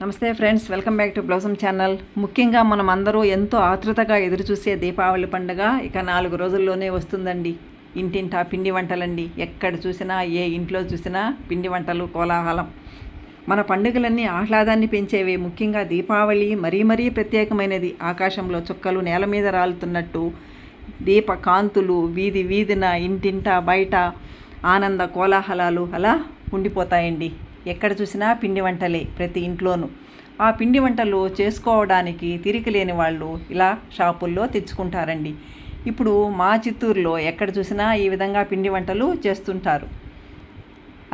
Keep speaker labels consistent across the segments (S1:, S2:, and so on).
S1: నమస్తే friends welcome back to blossom channel. ముఖ్యంగా మనం అందరూ ఎంతో ఆతృతగా ఎదురుచూసే దీపావళి పండుగ ఇక నాలుగు రోజుల్లోనే వస్తుందండి. ఇంటింటా పిండి వంటలండి. ఎక్కడ చూసినా ఏ ఇంట్లో చూసినా పిండి వంటలు కోలాహలం. మన పండుగలన్నీ ఆహ్లాదాన్ని పెంచేవి. ముఖ్యంగా దీపావళి మరీ మరీ ప్రత్యేకమైనది. ఆకాశంలో చుక్కలు నేల మీద రాలుతున్నట్టు దీప కాంతులు వీధి వీధిన ఇంటింటా బయట ఆనంద కోలాహలాలు అలా ఉండిపోతాయండి. ఎక్కడ చూసినా పిండి వంటలే ప్రతి ఇంట్లోనూ. ఆ పిండి వంటలు చేసుకోవడానికి తిరిగి లేని వాళ్ళు ఇలా షాపుల్లో తెచ్చుకుంటారండి. ఇప్పుడు మా చిత్తూరులో ఎక్కడ చూసినా ఈ విధంగా పిండి వంటలు చేస్తుంటారు.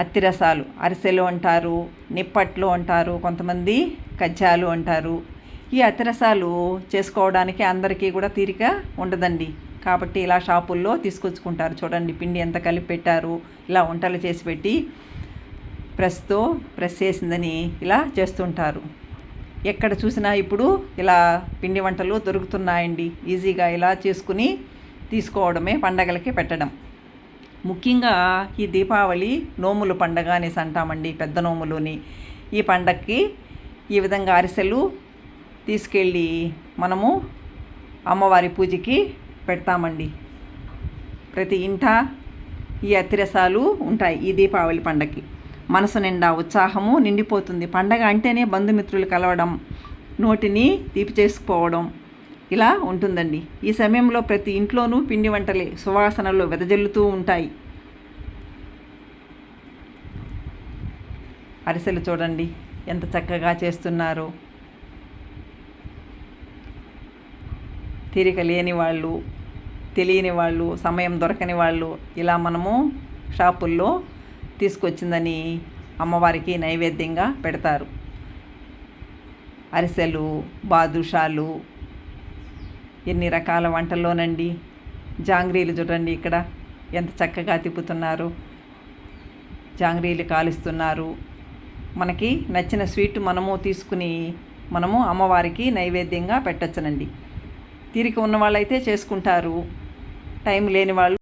S1: అత్తిరసాలు అరిసెలు అంటారు నిప్పట్లు అంటారు కొంతమంది కజ్జాలు అంటారు. ఈ అత్తిరసాలు చేసుకోవడానికి అందరికీ కూడా తీరిక ఉండదండి. కాబట్టి ఇలా షాపుల్లో తీసుకొచ్చుకుంటారు. చూడండి పిండి ఎంత కలిపి పెట్టారు ఇలా వంటలు చేసి పెట్టి ప్రెస్తో ప్రెస్ చేసిందని ఇలా చేస్తుంటారు. ఎక్కడ చూసినా ఇప్పుడు ఇలా పిండి వంటలు దొరుకుతున్నాయండి. ఈజీగా ఇలా చేసుకుని తీసుకోవడమే పండగలకి పెట్టడం. ముఖ్యంగా ఈ దీపావళి నోములు పండగ అనేసి అంటామండి పెద్ద నోములుని. ఈ పండగకి ఈ విధంగా అరిసెలు తీసుకెళ్ళి మనము అమ్మవారి పూజకి పెడతామండి. ప్రతి ఇంట ఈ అతిరసాలు ఉంటాయి ఈ దీపావళి పండగకి మనసు నిండా ఉత్సాహము నిండిపోతుంది. పండగ అంటేనే బంధుమిత్రులు కలవడం నోటిని తీపి చేసుకోవడం ఇలా ఉంటుందండి. ఈ సమయంలో ప్రతి ఇంట్లోనూ పిండి వంటలే సువాసనలు వెదజల్లుతూ ఉంటాయి. అరిసెలు చూడండి ఎంత చక్కగా చేస్తున్నారు. తీరిక లేని వాళ్ళు తెలియని వాళ్ళు సమయం దొరకని వాళ్ళు ఇలా మనము షాపుల్లో తీసుకొచ్చిందని అమ్మవారికి నైవేద్యంగా పెడతారు. అరిసెలు బాదుషాలు ఎన్ని రకాల వంటల్లోనండి. జాంగ్రీలు చూడండి ఇక్కడ ఎంత చక్కగా తిప్పుతున్నారు. జాంగ్రీలు కాలుస్తున్నారు. మనకి నచ్చిన స్వీట్ మనము తీసుకుని మనము అమ్మవారికి నైవేద్యంగా పెట్టచ్చునండి. తీరిక ఉన్న వాళ్ళైతే చేసుకుంటారు. టైం లేని వాళ్ళు